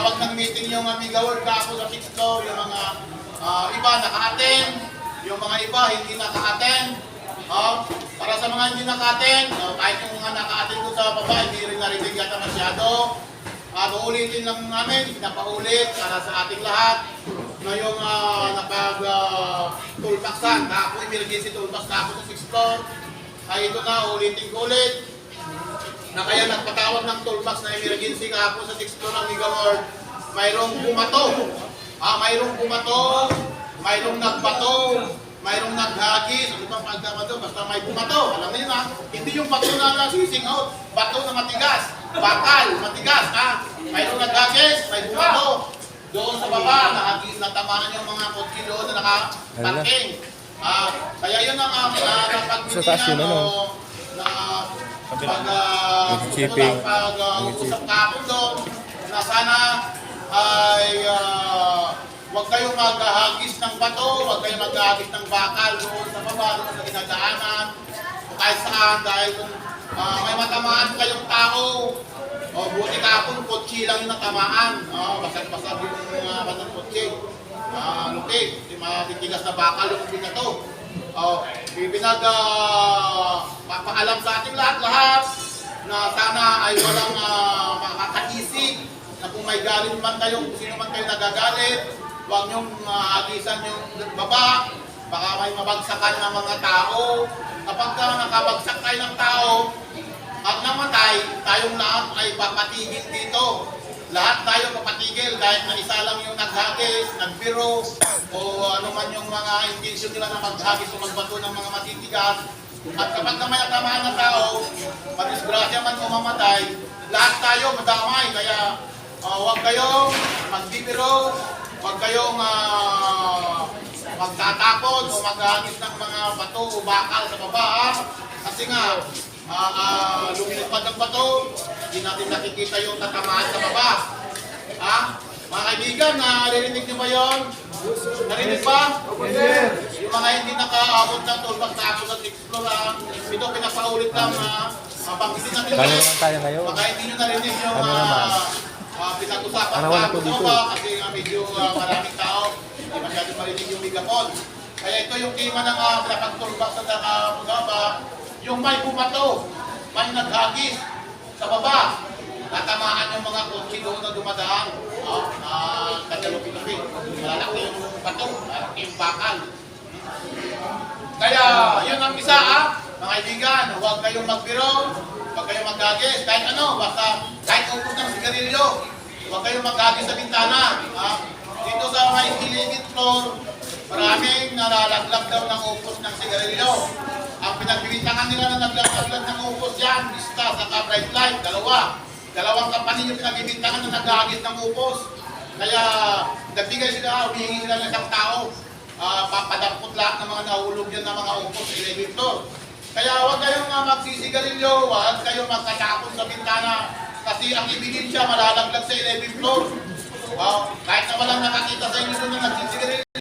tinatawag ng meeting yung Amiga World Kapo sa sixth floor, yung mga ah, iba naka-attend, yung mga iba hindi naka-attend. Ah, para sa mga hindi naka-attend, ah, kahit yung mga naka-attend ko sa baba, hindi rin narinig yata masyado. Uh, uulitin lang namin, pinapaulit para sa ating lahat na yung uh, napag uh, na ako emergency toolbox na ako sa 6th floor. Ay ito na, ulitin ko ulit na kaya nagpatawag ng toolbox na emergency kahapon sa 6th floor ng Mega World, mayroong bumato. Ah, mayroong bumato, mayroong nagbato, mayroong naghagis, ano bang pagkamato, basta may bumato. Alam niyo na, hindi yung bato na nasising out, bato na matigas, bakal, matigas, ha? Mayroong naghagis, may bumato. Doon sa baba, nahagis, natamaan yung mga kotse doon na naka-parking. Ah, kaya yun ang uh, Sa taas yun, ano? na pag uh, pag uh, usap kahapon doon na sana ay uh, huwag kayong maghahagis ng bato, huwag kayong maghahagis ng bakal doon sa baba, doon sa dinadaanan, o kahit saan dahil kung uh, may matamaan kayong tao, o buti kahapon, kotse lang yung natamaan, uh, basag-basag yung uh, batang kotse. Ah, lukig, yung mga titigas na bakal yung binato. Oh, bibinag uh, sa ating lahat-lahat na sana ay walang uh, makakaisig na kung may galit man kayo, kung sino man kayo nagagalit, huwag niyong uh, agisan yung baba, baka may mabagsakan ng mga tao. Kapag ka nakabagsak tayo ng tao at namatay, tayong lahat ay papatigil dito. Lahat tayo papatigil dahil na isa lang yung naghagis, nagbiro, o ano man yung mga intention nila na maghagis o magbato ng mga matitigas. At kapag na may natamaan ng tao, madisgrasya man o mamatay, lahat tayo madamay. Kaya uh, huwag kayong magbibiro, huwag kayong uh, magtatakot o maghagis ng mga bato o bakal sa baba. Kasi nga, uh, uh, lumilipad ang bato, hindi natin nakikita yung tatamaan sa baba. Ha? Mga kaibigan, naririnig niyo ba yun? Narinig ba? Yung mga hindi nakaabot ng na ako sa 6th floor, ha? ito pinapaulit lang, ha? Uh, banggitin natin ulit. naman tayo ngayon? Baka hindi nyo narinig yung Ano uh, naman? uh, pinag-usapan Ano wala po dito? baba kasi nga medyo uh, maraming tao, hindi masyadong marinig yung megapon. Kaya ito yung tema ng uh, pinapag-toolbox sa uh, baba, yung may bumato, may naghagis sa baba, natamaan yung mga kotse doon na dumadaan. Oh, uh, kagalupi-lupi. Malalaki yung bato, malalaki yung bakal. Kaya, yun ang isa ah, mga kaibigan, huwag kayong magbiro, huwag kayong maghagis, kahit ano, basta kahit upos ng sigarilyo, huwag kayong maghagis sa bintana. Ah. Dito sa may hiligit floor, maraming nalalaglag daw ng upos ng sigarilyo. Ang pinagbibintangan nila na naglaglag ng upos yan, Vista sa Bright Light, dalawa. Dalawang kampanya yung pinagbibintangan na naghagis ng upos. Kaya nagbigay sila, humihingi sila ng isang tao uh, papadampot lahat ng mga nahulog yan ng mga upos sa elevator. Kaya huwag kayong uh, magsisigarilyo, huwag kayong magkatapon sa bintana kasi ang ebidensya malalaglag sa 11th floor. Wow, kahit na walang nakakita sa inyo doon na nagsisigarilyo.